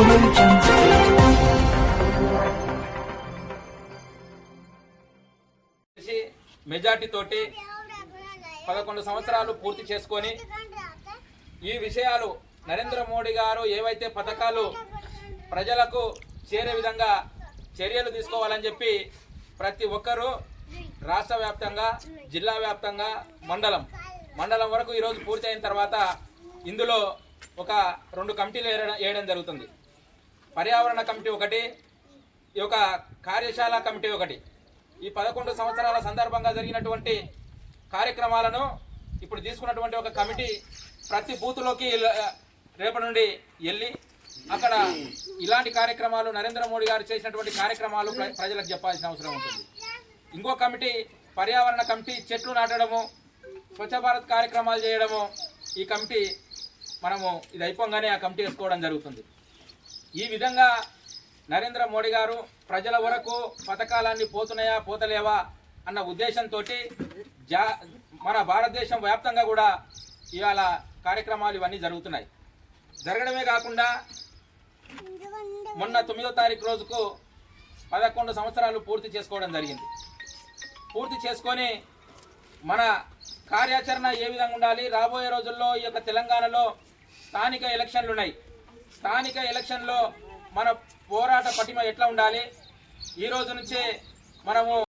Audio majority తోటి పదకొండు సంవత్సరాలు పూర్తి చేసుకొని ఈ విషయాలు నరేంద్ర మోడీ గారు ఏవైతే పథకాలు ప్రజలకు చేరే విధంగా చర్యలు తీసుకోవాలని చెప్పి ప్రతి ఒక్కరూ రాష్ట్ర వ్యాప్తంగా జిల్లా వ్యాప్తంగా మండలం. మండలం వరకు ఈరోజు పూర్తి అయిన తర్వాత ఇందులో ఒక రెండు కమిటీలు వేయడం వేయడం జరుగుతుంది. పర్యావరణ కమిటీ ఒకటి ఈ యొక్క కార్యశాల కమిటీ ఒకటి. ఈ పదకొండు సంవత్సరాల సందర్భంగా జరిగినటువంటి కార్యక్రమాలను ఇప్పుడు తీసుకున్నటువంటి ఒక కమిటీ ప్రతి బూత్లోకి రేపటి నుండి వెళ్ళి అక్కడ ఇలాంటి కార్యక్రమాలు నరేంద్ర మోడీ గారు చేసినటువంటి కార్యక్రమాలు ప్ర- ప్రజలకు చెప్పాల్సిన అవసరం ఉంటుంది. ఇంకో కమిటీ పర్యావరణ కమిటీ చెట్లు నాటడము స్వచ్ఛ భారత్ కార్యక్రమాలు చేయడము ఈ కమిటీ మనము ఇది అయిపోగానే ఆ కమిటీ వేసుకోవడం జరుగుతుంది. ఈ విధంగా నరేంద్ర మోడీ గారు ప్రజల వరకు పథకాలన్నీ పోతున్నాయా పోతలేవా అన్న ఉద్దేశంతో జా మన భారతదేశం వ్యాప్తంగా కూడా ఇవాళ కార్యక్రమాలు ఇవన్నీ జరుగుతున్నాయి. జరగడమే కాకుండా మొన్న తొమ్మిదో తారీఖు రోజుకు పదకొండు సంవత్సరాలు పూర్తి చేసుకోవడం జరిగింది. పూర్తి చేసుకొని మన కార్యాచరణ ఏ విధంగా ఉండాలి? రాబోయే రోజుల్లో ఈ యొక్క తెలంగాణలో స్థానిక ఎలక్షన్లు ఉన్నాయి. స్థానిక ఎలక్షన్లో మన పోరాట పటిమ ఎట్లా ఉండాలి? ఈ రోజు నుంచే మనము